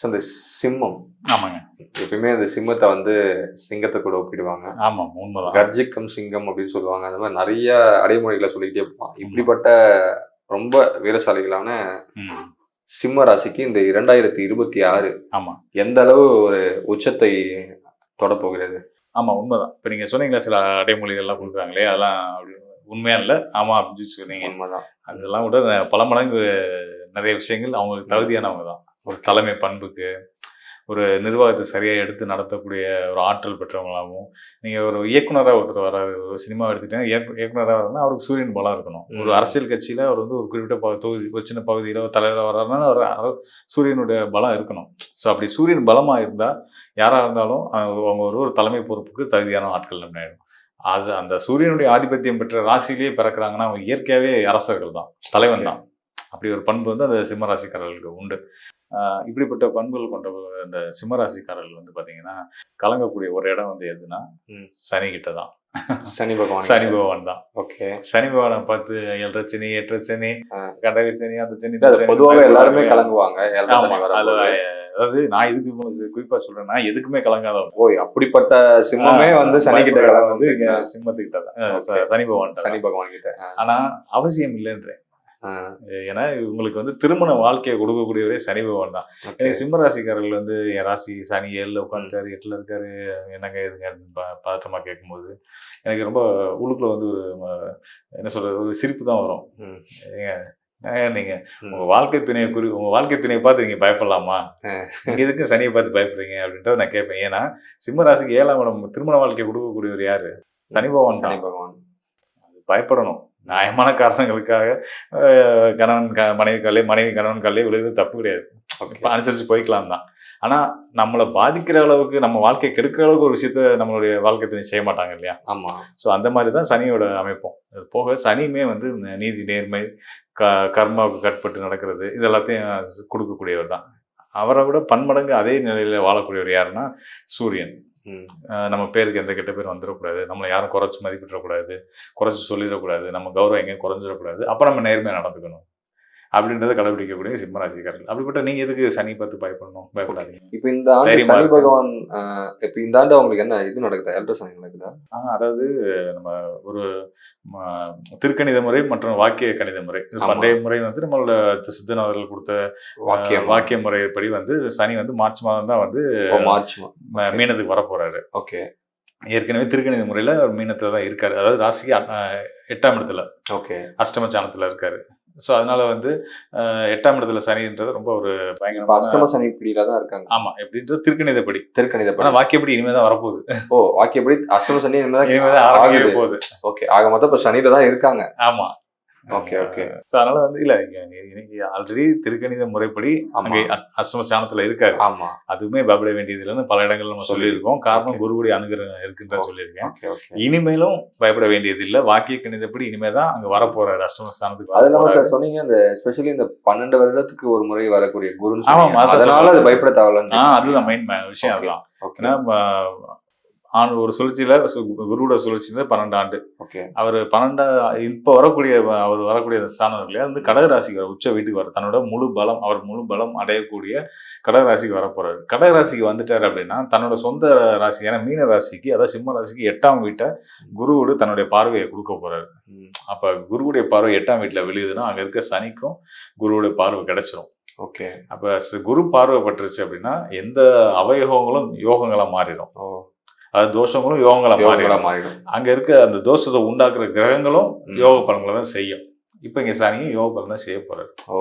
So இந்த சிம்மம். ஆமாங்க. எப்பயுமே அந்த சிம்மத்தை வந்து சிங்கத்தை கூட ஒப்பிடுவாங்க. ஆமாம் உண்மைதான். கர்ஜிக்கம் சிங்கம் அப்படின்னு சொல்லுவாங்க. அந்த மாதிரி நிறைய அடைமொழிகளை சொல்லிக்கிட்டே போவாங்க இப்படிப்பட்ட ரொம்ப வீரசாலிகளான சிம்ம ராசிக்கு இந்த இரண்டாயிரத்தி இருபத்தி ஆறு ஆமா. எந்த அளவு ஒரு உச்சத்தை தொடப்போகிறது ஆமா உண்மைதான். இப்போ நீங்க சொன்னீங்களா சில அடைமொழிகள்லாம் கொடுக்குறாங்களே அதெல்லாம் அப்படி உண்மையா இல்லை? ஆமா அப்படின்னு சொன்னீங்க உண்மைதான். அதெல்லாம் விட பல மடங்கு நிறைய விஷயங்கள் அவங்களுக்கு தகுதியானவங்க தான். ஒரு தலைமை பண்புக்கு ஒரு நிர்வாகத்தை சரியாக எடுத்து நடத்தக்கூடிய ஒரு ஆற்றல் பெற்றவங்களாகவும் நீங்கள் ஒரு இயக்குனராக ஒருத்தர் வராரு ஒரு சினிமா எடுத்துட்டீங்கன்னா இயக்கு இயக்குனராக வரணும்னா அவருக்கு சூரியன் பலம் இருக்கணும். ஒரு. அரசியல் கட்சியில் அவர் வந்து ஒரு குறிப்பிட்ட தொகுதி ஒரு சின்ன பகுதியில் ஒரு தலைவராக வர்றாருன்னா அவர் சூரியனுடைய பலம் இருக்கணும். ஸோ அப்படி சூரியன் பலமாக இருந்தால் யாராக இருந்தாலும் அவங்க ஒரு ஒரு தலைமை பொறுப்புக்கு தகுதியான ஆட்கள் நம்ம அது அந்த சூரியனுடைய ஆதிபத்தியம் பெற்ற ராசியிலேயே பிறக்கிறாங்கன்னா அவங்க இயற்கையாகவே அரசர்கள் தான் தலைவன் தான் அப்படி ஒரு பண்பு வந்து அந்த சிம்ம ராசிக்காரர்களுக்கு உண்டு. இப்படிப்பட்ட பண்புகள் கொண்ட அந்த சிம்ம ராசிக்காரர்கள் வந்து பாத்தீங்கன்னா கலங்கக்கூடிய ஒரு இடம் வந்து எதுனா ம். சனி கிட்ட தான் சனி பகவான் சனி பகவான் தான். ஓகே. சனி பகவானை பார்த்து ஏழரை சனி எட்டரை சனி ஆ. கண்டக சனி அந்த சனி இந்த எல்லாருமே. கலங்குவாங்க. அதாவது நான் இதுக்கு உங்களுக்கு குறிப்பா சொல்றேன்னா எதுக்குமே கலங்காதவன் ஓய் அப்படிப்பட்ட சிம்மமே வந்து சனி கிட்ட வந்து கலந்து சிம்மத்துக்கிட்ட தான். சனி பகவான் சனி பகவான் கிட்ட ஆனா அவசியம் இல்லைன்றேன். ஏன்னா இவங்களுக்கு வந்து திருமண வாழ்க்கையை கொடுக்கக்கூடியவரே சனி பகவான் தான். okay. எனக்கு சிம்ம ராசிக்காரர்கள் வந்து என் ராசி சனி ஏழுல உட்காந்துட்டாரு எட்டுல இருக்காரு என்னங்க இதுங்க அப்படின்னு ப- பதட்டமா கேட்கும்போது எனக்கு ரொம்ப உள்ளுக்குள்ள வந்து ஒரு என்ன சொல்றது ஒரு சிரிப்பு தான் வரும். ஏங்க, நீங்க. உங்க வாழ்க்கை துணையை குறி உங்க வாழ்க்கை துணையை பார்த்து நீங்க பயப்படலாமா? எதுக்கு சனியை பார்த்து பயப்படுறீங்க அப்படின்றத நான் கேட்பேன். ஏன்னா சிம்ம ராசிக்கு ஏழாம் இடம் திருமண வாழ்க்கை கொடுக்கக்கூடியவர் யாரு? சனி பகவான் சனி பகவான். பயப்படணும். நியாயமான காரணங்களுக்காக கணவன் க- மனைவி காலே மனைவி கணவன் காலே விழுது தப்பு கிடையாது. அனுசரிச்சு போய்க்கலாம் தான். ஆனா நம்மளை பாதிக்கிற அளவுக்கு நம்ம வாழ்க்கையை கெடுக்கிற அளவுக்கு ஒரு விஷயத்த நம்மளுடைய வாழ்க்கை செய்ய மாட்டாங்க இல்லையா? ஆமா. ஸோ அந்த மாதிரி தான் சனியோட அமைப்பும். அது போக சனியுமே வந்து இந்த நீதி நேர்மை க கர்மாவுக்கு கட்பட்டு நடக்கிறது இது எல்லாத்தையும் கொடுக்கக்கூடியவர் தான். அவரை விட பன்மடங்கு அதே நிலையில வாழக்கூடியவர் யாருன்னா சூரியன். நம்ம பேருக்கு எந்த கெட்ட பேர் வந்துடக்கூடாது நம்மளை யாரும் குறைச்சி மதிப்பிடக்கூடாது குறைச்சி சொல்லிடக்கூடாது. நம்ம கௌரவம் எங்கேயும் குறைஞ்சிடக்கூடாது. அப்புறம் நம்ம நேர்மையாக நடந்துக்கணும். அப்படின்றத கடைபிடிக்கக்கூடிய சிம்மராசிக்காரர்கள். அப்படிப்பட்ட நீங்க எதுக்கு சனி பார்த்து பயப்படணும்? பயப்படாதீங்க. இப்ப இந்த ஆண்டு சனி. பகவான் ஆ, இப்ப இந்த ஆண்டு அவங்களுக்கு என்ன இது நடக்குதா? ஏழரை சனி நடக்குதா? ஆஹ் அதாவது நம்ம ஒரு திருக்கணித முறை மற்றும் வாக்கிய கணித முறை. பண்டைய முறை வந்து நம்மளோட சித்தன் அவர்கள் கொடுத்த வாக்கியம். அஹ், வாக்கிய முறைப்படி வந்து சனி வந்து மார்ச் மாதம் தான் வந்து மார்ச் மீனத்துக்கு வர போறாரு ஓகே. ஏற்கனவே திருக்கணித முறையில மீனத்துல தான் இருக்காரு. அதாவது ராசிக்கு எட்டாம் இடத்துல ஓகே. அஷ்டம சாணத்துல இருக்காரு. ஸோ அதனால வந்து எட்டாம் இடத்துல சனின்றது ரொம்ப ஒரு இப்ப பயங்கரமான அஷ்டம சனி பிடியில தான் இருக்காங்க. ஆமா எப்படின்றது திருக்கணிதப்படி. திருக்கணித ஆனா வாக்கியப்படி இனிமே தான் வரப்போகுது. ஓ வாக்கியப்படி அஷ்டம சனி இனிமே தான் இனிமேதான் ஆரம்பிக்க ஆகுது. போகுது. ஓகே ஆக மொத்தம் இப்ப சனியில தான் இருக்காங்க. ஆமா. ஓகே ஓகே ஸோ அதனால வந்து இல்ல ஆல்ரெடி திருக்கணித முறைப்படி அங்கே அஷ்டம ஸ்தானத்துல இருக்காரு ஆமா அதுவுமே பயப்பட வேண்டியது இல்லைன்னு பல இடங்கள் நம்ம சொல்லியிருக்கோம் காரணம். குருவுடைய அனுகிரகம் இருக்குன்ற. சொல்லியிருக்கேன் இனிமேலும் பயப்பட வேண்டியது இல்ல வாக்கிய கணிதப்படி இனிமே தான் அங்க வரப்போறாரு அஷ்டம ஸ்தானத்துக்கு அது. சார் சொன்னீங்க இந்த ஸ்பெஷலி இந்த பன்னெண்டு வருடத்துக்கு ஒரு முறை வரக்கூடிய குருன்னு ஆமா, சொன்னீங்க. அதான் அதனால அது. பயப்பட தேவையில்ல அதுதான் மெயின் விஷயம் ஓகே ஏன்னா ம, ஆண் ஒரு சுழற்சியில குருவோட சுழற்சியில பன்னெண்டு ஆண்டு. ஓகே. அவர் பன்னெண்டா இப்போ வரக்கூடிய அவர் வரக்கூடிய அந்த ஸ்தானம் இல்லையா வந்து கடகராசிக்கு வர உச்ச வீட்டுக்கு வர தன்னோட முழு பலம் அவர் முழு பலம் அடையக்கூடிய கடகராசிக்கு வர போறாரு. கடகராசிக்கு வந்துட்டாரு அப்படின்னா தன்னோட சொந்த ராசியான மீன ராசிக்கு அதாவது சிம்ம ராசிக்கு எட்டாம் வீட்டை குருவோடு தன்னுடைய பார்வையை கொடுக்க போறாரு. அப்ப குருவுடைய பார்வை எட்டாம் வீட்டுல விழுகுதுன்னா அங்க இருக்க சனிக்கும் குருவுடைய பார்வை கிடைச்சிரும். ஓகே. அப்ப குரு பார்வை பட்டுருச்சு அப்படின்னா எந்த அவயோகங்களும் யோகங்களா மாறிடும். அதாவது தோஷங்களும் யோகங்களா மாறிடும். மாறிடும். அங்க இருக்க அந்த தோஷத்தை உண்டாக்குற கிரகங்களும். யோக பலன்களை தான் செய்யும். இப்ப இங்க சனியும் யோக பலன் தான் செய்ய போறாரு. ஓ.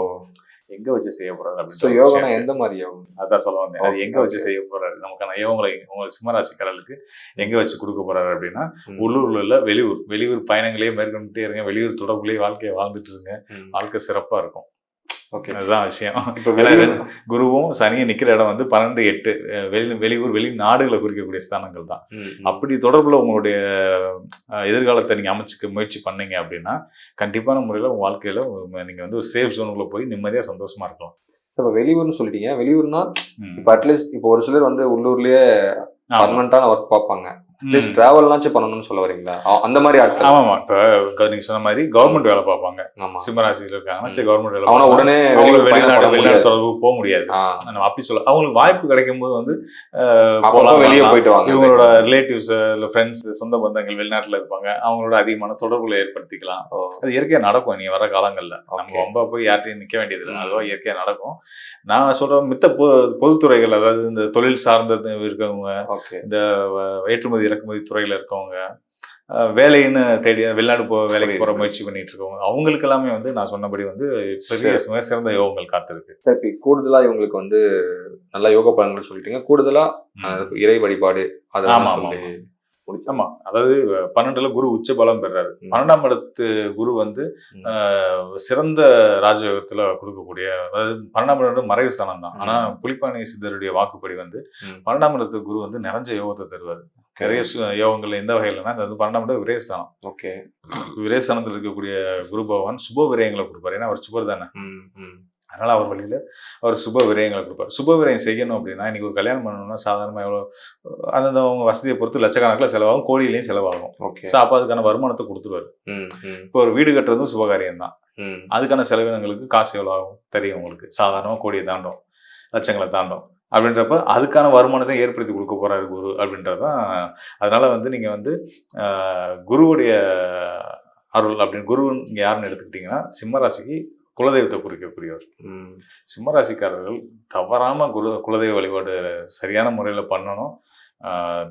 எங்க வச்சு செய்ய போறாரு அப்படின்னு யோகனா எந்த மாதிரி யோகம்? அதான் சொல்ல வந்தேன். அது எங்க வச்சு. செய்ய போறாரு? நமக்கான யோகங்களை உங்க சிம்மராசிக்காரர்களுக்கு எங்க வச்சு கொடுக்க போறாரு அப்படின்னா உள்ளூர்ல இல்ல வெளியூர். வெளியூர் பயணங்களே மேற்கொண்டுட்டே இருங்க. வெளியூர் தொடர்புலயே வாழ்க்கையை வாழ்ந்துட்டு இருங்க. வாழ்க்கை சிறப்பா இருக்கும். ஓகே அதுதான் விஷயம் இப்ப குருவும் சனியும் நிக்கிற இடம் வந்து பன்னெண்டு எட்டு வெளி வெளியூர் வெளிநாடுகளை குறிக்கக்கூடிய ஸ்தானங்கள் தான். அப்படி தொடர்புல உங்களுடைய எதிர்காலத்தை நீங்க அமைச்சுக்க முயற்சி பண்ணீங்க அப்படின்னா கண்டிப்பான முறையில உங்க வாழ்க்கையில உங்க- நீங்க வந்து ஒரு சேஃப் ஜோனுக்குள்ள போய் நிம்மதியா சந்தோஷமா இருக்கலாம் இப்ப வெளியூர்னு சொல்லிட்டீங்க வெளியூர்னா. இப்ப அட்லீஸ்ட் இப்போ ஒரு சிலர் வந்து உள்ளூர்லயே. பர்மனண்டான ஒர்க் பார்ப்பாங்க அட்லீஸ்ட் டிராவல்னாச்சும் பண்ணணும்னு சொல்ல வரீங்களா? அந்த மாதிரி ஆட்கள். ஆமாமா. இப்போ நீங்க சொன்ன மாதிரி கவர்மெண்ட் வேலை பார்ப்பாங்க. ஆமா. சிம்மராசியில் இருக்காங்கன்னா சரி கவர்மெண்ட் வேலை அவனா பார்ப்பாங்க. உடனே வெளிநாடு வெளிநாடு தொடர்பு போக முடியாது. நம்ம அப்படி சொல்ல அவங்களுக்கு வாய்ப்பு கிடைக்கும் போது வந்து போலாம், வெளியே. போயிட்டு வாங்க. இவங்களோட ரிலேட்டிவ்ஸ் இல்ல ஃப்ரெண்ட்ஸ் சொந்த பந்தங்கள் வெளிநாட்டுல இருப்பாங்க. அவங்களோட அதிகமான தொடர்புகளை ஏற்படுத்திக்கலாம். அது இயற்கையா நடக்கும். நீ வர காலங்கள்ல. நம்ம. ரொம்ப போய் யார்ட்டையும் நிக்க வேண்டியது இல்லை ம். அதுவா இயற்கையா நடக்கும். நான் சொல்ற மித்த பொதுத்துறைகள் அதாவது இந்த தொழில் சார்ந்த இருக்கவங்க இந்த ஏற்றுமதி இறக்குமதி துறையில இருக்கவங்க வேலைன்னு தேடி வெளிநாடு போ வேலைக்கு போற புரியுது. முயற்சி பண்ணிட்டு இருக்கவங்க அவங்களுக்கு எல்லாமே வந்து நான் சொன்னபடி வந்து பெரிய சிறந்த யோகங்கள் காத்திருக்கு சரி கூடுதலா இவங்களுக்கு வந்து நல்ல யோக பலன்கள் சொல்லிட்டீங்க கூடுதலா ம். அஹ், இறை வழிபாடு ஆமா, அதெல்லாம் ஆமா, சொல்லி அதாவது பன்னெண்டுல குரு உச்ச பலம் பெறாரு. பன்னெண்டாம் இடத்து குரு வந்து சிறந்த ராஜயோகத்துல கொடுக்கக்கூடிய அதாவது பன்னெண்டாம் இடம் மறைவு ஸ்தானம் தான். ஆனா புலிப்பாணி சித்தருடைய வாக்குப்படி வந்து. பன்னெண்டாம் இடத்து குரு வந்து நிறைஞ்ச யோகத்தை தருவார் நிறைய சு- யோகங்கள் எந்த வகையிலனா அது வந்து பன்னெண்டாம் இடம் விரயஸ்தானம் ஓகே. விரயஸ்தானத்தில் இருக்கக்கூடிய குரு பகவான் சுப விரயங்களை கொடுப்பாரு. ஏன்னா அவர் சுபர் தானே. அதனால அவர் வழியில அவர் சுப விரயங்களை கொடுப்பார். சுப விரயம் செய்யணும் அப்படின்னா இன்னைக்கு ஒரு கல்யாணம் பண்ணணும்னா சாதாரணமாக எவ்வளோ அந்தந்த அவங்க வசதியை பொறுத்து லட்சக்கணக்கில் செலவாகும் கோடியிலையும் செலவாகும். ஓகே. ஸோ அப்போ அதுக்கான வருமானத்தை கொடுத்துருவாரு. இப்போ ஒரு வீடு கட்டுறதும் சுபகாரியம் தான். அதுக்கான செலவினங்களுக்கு காசு எவ்வளோ ஆகும்? தெரியும் உங்களுக்கு. சாதாரணமாக கோடியை தாண்டும் லட்சங்களை தாண்டும். அப்படின்றப்ப அதுக்கான வருமானத்தை ஏற்படுத்தி கொடுக்க போறாரு குரு அப்படின்றது தான் அதனால வந்து நீங்கள் வந்து குருவுடைய அருள் அப்படின்னு குரு யாருன்னு எடுத்துக்கிட்டிங்கன்னா சிம்மராசிக்கு குலதெய்வத்தை குறிக்கக்கூடியவர். சிம்மராசிக்காரர்கள் தவறாம குரு குலதெய்வ வழிபாடு சரியான முறையில் பண்ணணும்.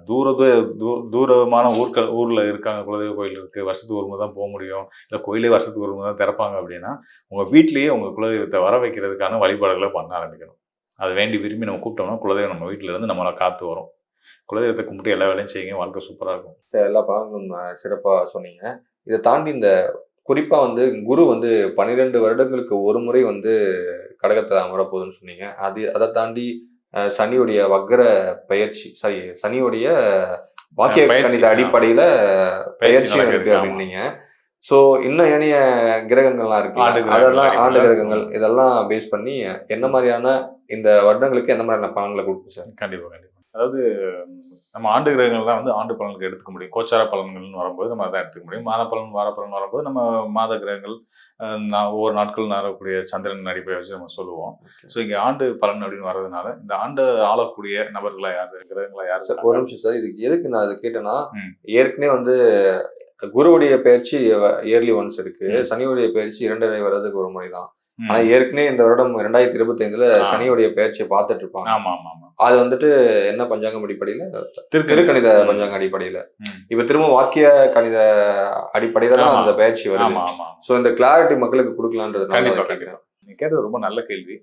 தூர தூ- தூ- தூரமான ஊர்கள் ஊர்ல இருக்காங்க குலதெய்வ கோயில் இருக்கு வருஷத்துக்கு ஒரு முறை தான் போக முடியும். இல்லை கோயிலே வருஷத்துக்கு ஒரு முறை தான் திறப்பாங்க அப்படின்னா உங்க வீட்லயே உங்க குலதெய்வத்தை வர வைக்கிறதுக்கான வழிபாடுகளை பண்ண ஆரம்பிக்கணும். அது வேண்டி விரும்பி நம்ம கூப்பிட்டோம்னா குலதெய்வம் நம்ம வீட்டுல இருந்து நம்மளை காத்து வரும் குலதெய்வத்தை கும்பிட்டு எல்லா வேலையும் செய்யுங்க வாழ்க்கை சூப்பரா இருக்கும் எல்லா பலன்களும் அஹ், சிறப்பா சொன்னீங்க இதை தாண்டி இந்த குறிப்பா வந்து குரு வந்து பன்னிரெண்டு வருடங்களுக்கு ஒரு முறை வந்து கடகத்துல அமரப்போகுதுன்னு சொன்னீங்க அது அதை தாண்டி சனியுடைய வக்ர பயிற்சி சாரி சனியுடைய வாக்கிய கணித. அடிப்படையில பயிற்சி இருக்கு. அப்படின்னீங்க சோ இன்னும் ஏனைய கிரகங்கள்லாம் இருக்கு அதெல்லாம் இருக்கு. ஆண்டு கிரகங்கள் இதெல்லாம் பேஸ் பண்ணி என்ன மாதிரியான இந்த வருடங்களுக்கு எந்த மாதிரியான பலன்களை கொடுக்கும் சார்? கண்டிப்பா கண்டிப்பா. அதாவது நம்ம ஆண்டு கிரகங்கள் தான் வந்து ஆண்டு பலனுக்கு எடுத்துக்க முடியும். கோச்சார பலன்கள்னு வரும்போது நம்ம அதான் எடுத்துக்க முடியும். மாத பலன் வார பலன் வரும்போது நம்ம மாத கிரகங்கள் ஒவ்வொரு நாட்கள் வரக்கூடிய சந்திரன் அடிப்படை வச்சு நம்ம சொல்லுவோம். ஸோ இங்க ஆண்டு பலன் அப்படின்னு வர்றதுனால இந்த ஆண்டு ஆளக்கூடிய நபர்களா யாரு கிரகங்களா யாரு சார் ஒரு நிமிஷம் சார். இதுக்கு எதுக்கு நான் அதை கேட்டேன்னா. ஏற்கனவே வந்து குருவுடைய பயிற்சி இயர்லி ஒன்ஸ் இருக்கு. சனியுடைய பயிற்சி இரண்டரை வர்றதுக்கு ஒரு முறை தான். ஆனா ஏற்கனவே இந்த வருடம் ரெண்டாயிரத்தி இருபத்தி ஐந்துல. சனியுடைய பயிற்சியை பார்த்துட்டு இருப்பாங்க. ஆமா ஆமா ஆமா. அது வந்துட்டு என்ன பஞ்சாங்கம் அடிப்படையில? திருக்கு திருக்கணித. பஞ்சாங்க அடிப்படையில. இப்ப திரும்ப வாக்கிய கணித அடிப்படையில தான். அந்த பயிற்சி வருது. சோ இந்த கிளாரிட்டி மக்களுக்கு நீங்க கேட்டது ரொம்ப நல்ல கேள்வி.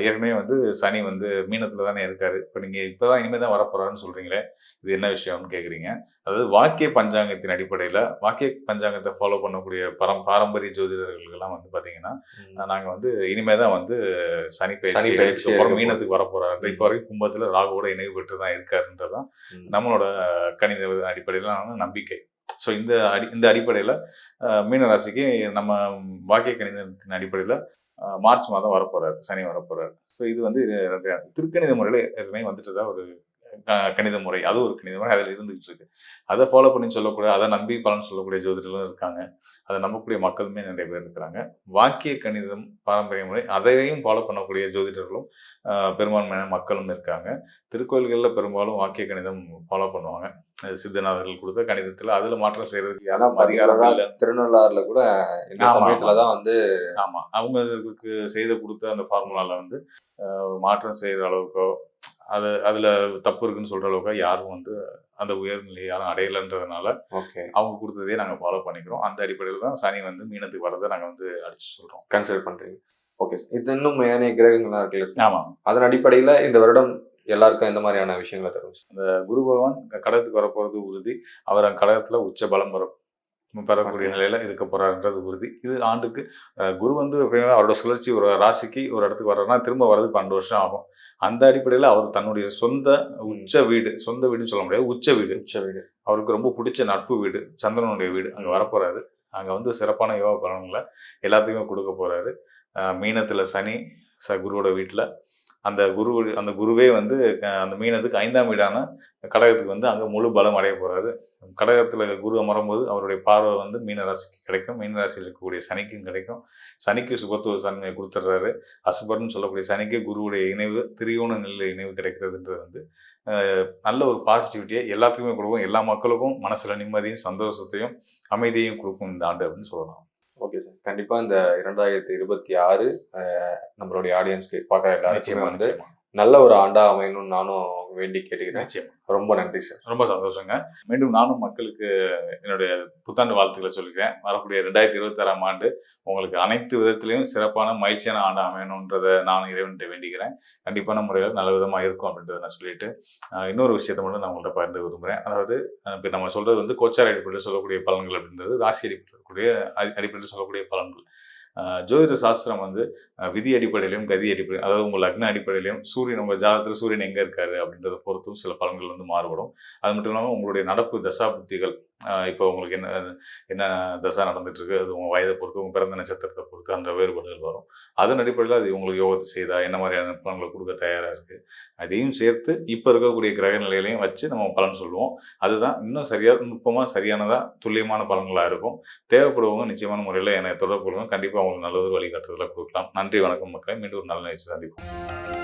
ஏற்கனவே வந்து சனி வந்து மீனத்துல தானே இருக்காரு. இப்போ நீங்க இப்பதான் இனிமே தான் வரப்போறாருன்னு சொல்றீங்களே இது என்ன விஷயம்னு கேக்குறீங்க. அதாவது வாக்கிய பஞ்சாங்கத்தின் அடிப்படையில வாக்கிய பஞ்சாங்கத்தை ஃபாலோ பண்ணக்கூடிய பரம் பாரம்பரிய ஜோதிடர்களுக்கெல்லாம் வந்து பாத்தீங்கன்னா கேட்கிறேன். அஹ் நாங்க வந்து இனிமே தான் வந்து சனி பயிற்சி பயிற்சி மீனத்துக்கு வரப்போறாரு. இப்போ வரைக்கும் கும்பத்துல ராகுவோட இணைவு பெற்று தான் இருக்காருன்றதான் ம். நம்மளோட கணித அடிப்படையிலான நம்பிக்கை. ஸோ இந்த அடி இந்த அடிப்படையில் மீன ராசிக்கு நம்ம வாக்கிய கணிதத்தின் அடிப்படையில் மார்ச் மாதம் வரப்போறாரு சனி வரப்போறாரு. ஸோ இது வந்து திருக்கணித முறையில் ஏற்கனவே வந்துட்டு தான் ஒரு கணித முறை. அது ஒரு கணித முறை. அதில் இருந்துகிட்டு இருக்கு அதை ஃபாலோ பண்ணி சொல்லக்கூடிய அதை நம்பி பலன் சொல்லக்கூடிய ஜோதிடர்களும் இருக்காங்க. அதை நம்பக்கூடிய மக்களுமே நிறைய பேர் இருக்கிறாங்க. வாக்கிய கணிதம் பாரம்பரிய முறை அதையும் ஃபாலோ பண்ணக்கூடிய ஜோதிடர்களும் பெரும்பான்மையான மக்களும் இருக்காங்க. திருக்கோயில்களில் பெரும்பாலும் வாக்கிய கணிதம் ஃபாலோ பண்ணுவாங்க. சித்தநாதர்கள் கொடுத்த கணிதத்தில் அதில் மாற்றம் செய்யறதுக்கு யாரும் அதிகாரம் திருநள்ளாறுல கூட இந்த ஆமா, சமயத்துலதான் வந்து ஆமா. அவங்களுக்கு செய்து கொடுத்த அந்த ஃபார்முலால வந்து மாற்றம் செய்யற அளவுக்கோ அது அதுல தப்பு இருக்குன்னு சொல்ற அளவுக்கோ யாரும் வந்து அந்த உயர்நிலை யாரும் அடையலைன்றதுனால ஓகே. அவங்க கொடுத்ததே நாங்க ஃபாலோ பண்ணிக்கிறோம். அந்த அடிப்படையில் தான் சனி வந்து மீனத்துக்கு வரதை நாங்க வந்து அடிச்சு சொல்றோம். கன்சிடர் பண்றீங்க. ஓகே இது இன்னும் ஏனைய கிரகங்கள்லாம் இருக்குல்ல சார் ஆமா அதன் அடிப்படையில இந்த வருடம் எல்லாருக்கும் எந்த மாதிரியான விஷயங்களை தரும் சார்? இந்த குரு பகவான் கடகத்துக்கு வரப்போறது உறுதி. அவர் அந்த கடகத்துல உச்ச பலம் பெறும் பெறக்கூடிய. நிலையில இருக்க போறாருன்றது உறுதி. இது ஆண்டுக்கு குரு வந்து எப்பயுமே அவரோட சுழற்சி ஒரு ராசிக்கு ஒரு இடத்துக்கு வர்றதுனா திரும்ப வர்றது பன்னெண்டு வருஷம் ஆகும். அந்த அடிப்படையில் அவர் தன்னுடைய சொந்த உச்ச வீடு சொந்த வீடுன்னு சொல்ல முடியாது உச்ச வீடு. உச்ச வீடு. அவருக்கு ரொம்ப பிடிச்ச நட்பு வீடு சந்திரனுடைய வீடு. அங்கே வரப்போறாரு அங்கே வந்து சிறப்பான யோகா பலன்களை எல்லாத்துக்குமே கொடுக்க போறாரு. அஹ் மீனத்துல சனி ச குருவோட வீட்டில் அந்த குரு அந்த குருவே வந்து அந்த மீனத்துக்கு ஐந்தாம் வீடான கடகத்துக்கு வந்து அங்கே முழு பலம் அடைய போகிறாரு கடகத்தில் குரு அமரும்போது அவருடைய பார்வை வந்து மீனராசிக்கு கிடைக்கும். மீனராசியில் இருக்கக்கூடிய சனிக்கும் கிடைக்கும். சனிக்கு சுபத்துவ தன்மையை கொடுத்துட்றாரு. அசுபர்னு சொல்லக்கூடிய சனிக்கு குருவுடைய இணைவு திரியோண நிலையில் இணைவு கிடைக்கிறதுன்றது வந்து நல்ல ஒரு பாசிட்டிவிட்டியை எல்லாத்துக்குமே கொடுக்கும். எல்லா மக்களுக்கும் மனசில் நிம்மதியும் சந்தோஷத்தையும் அமைதியையும் கொடுக்கும் இந்த ஆண்டு அப்படின்னு சொல்லலாம். Okay sir. கண்டிப்பா இந்த இரண்டாயிரத்தி இருபத்தி ஆறு நம்மளுடைய ஆடியன்ஸ்க்கு பார்க்குற எல்லாருக்குமே வந்து நல்ல ஒரு ஆண்டா அமையணும்னு நானும் வேண்டி கேட்டுக்கிறேன். நிச்சயமா. ரொம்ப நன்றி சார் ரொம்ப சந்தோஷங்க. மீண்டும் நானும் மக்களுக்கு என்னுடைய புத்தாண்டு வாழ்த்துக்களை சொல்லிக்கிறேன். வரக்கூடிய ரெண்டாயிரத்தி இருபத்தாறாம் ஆண்டு உங்களுக்கு அனைத்து விதத்திலையும் சிறப்பான மகிழ்ச்சியான ஆண்டு அமையணுன்றதை நான் இறைவன்கிட்ட வேண்டிக்கிறேன். கண்டிப்பான முறையில் நல்ல விதமாக இருக்கும் அப்படின்றத நான் சொல்லிட்டு இன்னொரு விஷயத்தை மட்டும் நான் உங்கள்கிட்ட பகிர்ந்து விரும்புகிறேன் அதாவது இப்போ நம்ம சொல்றது வந்து கோச்சார் அடிப்படையில் சொல்லக்கூடிய பலன்கள் அப்படின்றது ராசி அடிப்படையில். இருக்கக்கூடிய அடிப்படையில் சொல்லக்கூடிய பலன்கள். ஜோதிட சாஸ்திரம் வந்து விதி அடிப்படையிலையும் கதி அடிப்படையில் அதாவது உங்கள் லக்ன அடிப்படையிலையும் சூரியன் உங்கள் ஜாதகத்தில் சூரியன் எங்கே இருக்காரு அப்படின்றத பொறுத்தும் சில பலன்கள் வந்து மாறுபடும். அது மட்டும் இல்லாமல் உங்களுடைய நடப்பு தசா புத்திகள் இப்போ உங்களுக்கு என்ன என்ன தசா நடந்துட்டு இருக்கு அது உங்கள் வயதை பொறுத்து உங்கள் பிறந்த நட்சத்திரத்தை பொறுத்து அந்த வேறுபாடுகள் வரும். அதன் அடிப்படையில் அது உங்களுக்கு யோகத்தை செய்தா என்ன மாதிரியான பலன்களை கொடுக்க தயாராக இருக்குது அதையும் சேர்த்து இப்போ இருக்கக்கூடிய கிரக நிலையிலையும் வச்சு நம்ம பலன் சொல்லுவோம். அதுதான் இன்னும் சரியாக நுட்பமாக சரியானதாக துல்லியமான பலன்களாக இருக்கும். தேவைப்படுவவங்க நிச்சயமான முறையில் என்னை தொடர்பு கொள்ளுங்க. கண்டிப்பாக உங்களுக்கு நல்லது வழிகாட்டுதலாக கொடுக்கலாம். நன்றி வணக்கம் மக்களை. மீண்டும் ஒரு நல்ல நிகழ்ச்சி சந்திப்போம்.